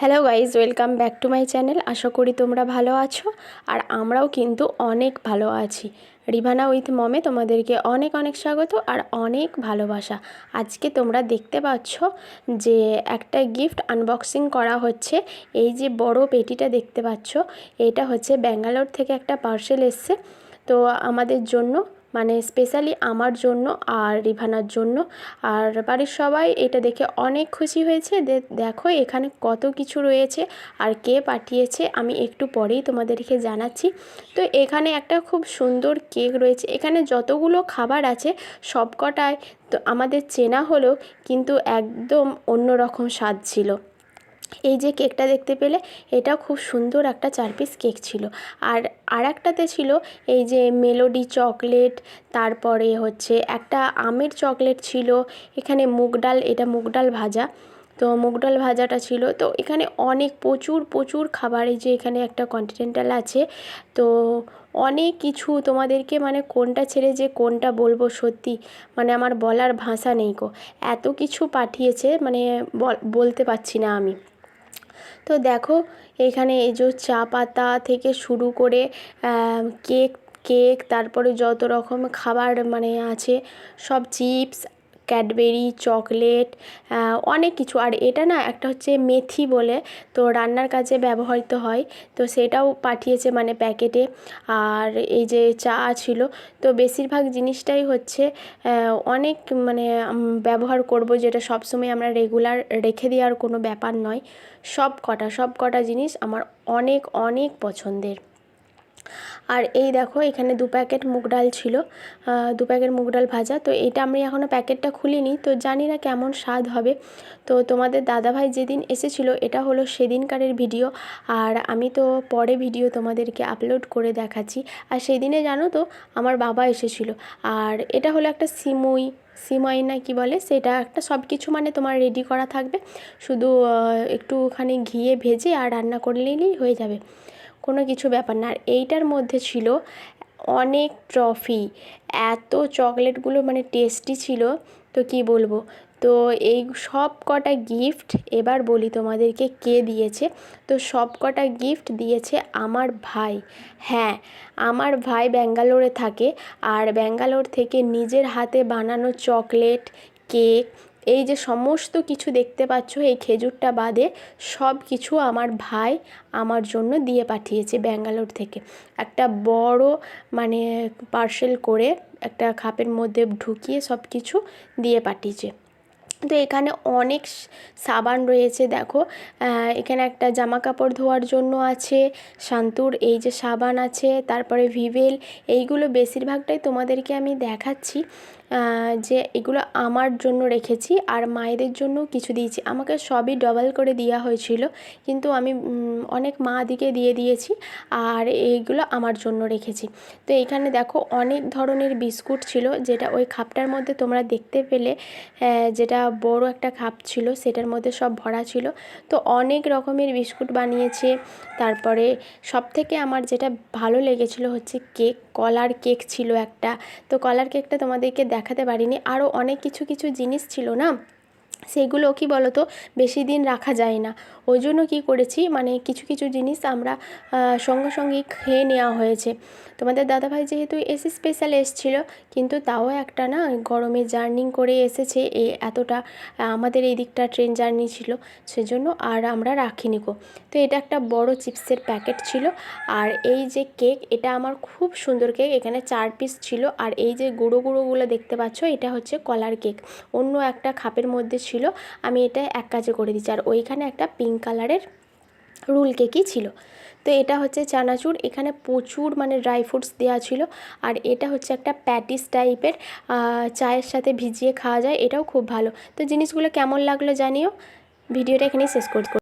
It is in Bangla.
Hello guys welcome back to my channel আশা করি তোমরা ভালো আছো, আর আমরাও কিন্তু অনেক ভালো আছি। রিভানা উইথ মমে তোমাদেরকে অনেক অনেক স্বাগত আর অনেক ভালোবাসা। আজকে তোমরা দেখতে পাচ্ছ যে একটা গিফট আনবক্সিং করা হচ্ছে। এই যে বড় পেটিটা দেখতে পাচ্ছ, এটা হচ্ছে ব্যাঙ্গালোর থেকে একটা পার্সেল এসছে। তো আমাদের জন্য মানে স্পেশালি আমার জন্য আর রিভানার জন্য। আর বাড়ির সবাই এটা দেখে অনেক খুশি হয়েছে দেখো এখানে কত কিছু রয়েছে আর কে পাঠিয়েছে, আমি একটু পরেই তোমাদেরকে জানাচ্ছি। তো এখানে একটা খুব সুন্দর কেক রয়েছে। এখানে যতগুলো খাবার আছে সবকটায় তো আমাদের চেনা হলেও কিন্তু একদম অন্যরকম স্বাদ ছিল। এই যে কেকটা দেখতে পেলে এটা খুব সুন্দর একটা চার পিস কেক ছিল। আর আর একটাতে ছিল এই যে মেলোডি চকলেট তারপরে হচ্ছে একটা আমের চকলেট ছিল, এখানে মুগ ডাল, এটা মুগ ডাল ভাজা। তো মুগ ডাল ভাজাটা ছিল, তো এখানে অনেক প্রচুর প্রচুর খাবার, এই যে এখানে একটা কন্টিনেন্টাল আছে। তো অনেক কিছু তোমাদেরকে মানে কোনটা ছেড়ে যে কোনটা বলব সত্যি মানে আমার বলার ভাষা নেই কো এত কিছু পাঠিয়েছে মানে বলতে পারছি না আমি। তো দেখো, এখানে এই যে চা পাতা থেকে শুরু করে কেক কেক, তারপরে যত রকম খাবার মানে আছে, সব চিপস ক্যাডবেরি, চকলেট অনেক কিছু। আর এটা না একটা হচ্ছে মেথি বলে, তো রান্নার কাজে ব্যবহৃত হয়। তো সেটাও পাঠিয়েছে মানে প্যাকেটে। আর এই যে চা ছিল, তো বেশিরভাগ জিনিসটাই হচ্ছে অনেক মানে ব্যবহার করব যেটা সবসময় আমরা রেগুলার রেখে দেওয়ার কোনো ব্যাপার নয়। সব কটা সব কটা জিনিস আমার অনেক অনেক পছন্দের। আর এই দেখো, এখানে দু প্যাকেট মুগ ডাল ছিল দু প্যাকেট মুগ ডাল ভাজা। তো এটা আমি এখনও প্যাকেটটা খুলিনি, তো জানি না কেমন স্বাদ হবে। তো তোমাদের দাদাভাই যেদিন এসেছিল, এটা হলো সেদিনকারের ভিডিও। আর আমি তো পরে ভিডিও তোমাদেরকে আপলোড করে দেখাচ্ছি। আর সেই দিনে জানো তো, আমার বাবা এসেছিল। আর এটা হলো একটা সিমুই, সিমাই না কি বলে, সেটা একটা সব কিছু মানে তোমার রেডি করা থাকবে। শুধু একটুখানি ঘিয়ে ভেজে আর রান্না করলেই হয়ে যাবে। কোনো কিছু ব্যাপার না। আর এইটার মধ্যে ছিল অনেক ট্রফি। এত চকলেটগুলো মানে টেস্টি ছিল, তো কি বলব? তো এই সব কটা গিফট এবার বলি তোমাদেরকে কে দিয়েছে। তো সব কটা গিফট দিয়েছে আমার ভাই। হ্যাঁ আমার ভাই ব্যাঙ্গালোরে থাকে। আর ব্যাঙ্গালোর থেকে নিজের হাতে বানানো চকলেট, কেক এই যে সমস্ত কিছু দেখতে পাচ্ছ, এই খেজুরটা বাদে সব কিছু আমার ভাই আমার জন্য দিয়ে পাঠিয়েছে ব্যাঙ্গালোর থেকে। একটা বড় মানে পার্সেল করে একটা খাপের মধ্যে ঢুকিয়ে সব কিছু দিয়ে পাঠিয়েছে। তো এখানে অনেক সাবান রয়েছে, দেখো। এখানে একটা জামা কাপড় ধোয়ার জন্য আছে, শান্তুর এই যে সাবান আছে, তারপরে ভিভেল, এইগুলো বেশিরভাগটাই তোমাদেরকে আমি দেখাচ্ছি। যে এগুলো আমার জন্য রেখেছি আর মায়েদের জন্য কিছু দিয়েছি। আমাকে সবই ডবল করে দেওয়া হয়েছিল। কিন্তু আমি অনেক মা দিকে দিয়ে দিয়েছি আর এইগুলো আমার জন্য রেখেছি। তো এখানে দেখো অনেক ধরনের বিস্কুট ছিল যেটা ওই খাপটার মধ্যে তোমরা দেখতে পেলে যেটা বড় একটা খাপ ছিল, সেটার মধ্যে সব ভরা ছিল। তো অনেক রকমের বিস্কুট বানিয়েছে। তারপরে সব থেকে আমার যেটা ভালো লেগেছিলো হচ্ছে কেক, কলার কেক ছিল একটা। তো কলার কেকটা তোমাদেরকে দেখাতে পারিনি। আরও অনেক কিছু কিছু জিনিস ছিল না। সেগুলো কি বলতো? বেশি দিন রাখা যায় না। ওই জন্য কী করেছি? মানে কিছু কিছু জিনিস আমরা সঙ্গে সঙ্গেই খেয়ে নেওয়া হয়েছে। তোমাদের দাদাভাই যেহেতু এসি স্পেশাল এসছিল, কিন্তু তাও একটা না গরমে জার্নি করে এসেছে। এ এতটা আমাদের এই দিকটা ট্রেন জার্নি ছিল, সেজন্য আর আমরা রাখিনি গো। তো এটা একটা বড় চিপসের প্যাকেট ছিল, আর এই যে কেক এটা আমার খুব সুন্দর কেক এখানে চার পিস ছিল, আর এই যে গুঁড়ো, গুঁড়োগুলো দেখতে পাচ্ছ, এটা হচ্ছে কলার কেক অন্য একটা খাপের মধ্যে ছিল, আমি এটা এক কাজে করে দিচ্ছি। আর ওইখানে একটা পিঙ্ক কালারের রুল কেকই ছিল। তো এটা হচ্ছে চানাচুর, এখানে প্রচুর মানে ড্রাই ফ্রুটস দেওয়া ছিল। আর এটা হচ্ছে একটা প্যাটিস টাইপের চায়ের সাথে ভিজিয়ে খাওয়া যায়, এটাও খুব ভালো। তো জিনিসগুলো কেমন লাগল জানিও? ভিডিওটা এখানেই শেষ করতে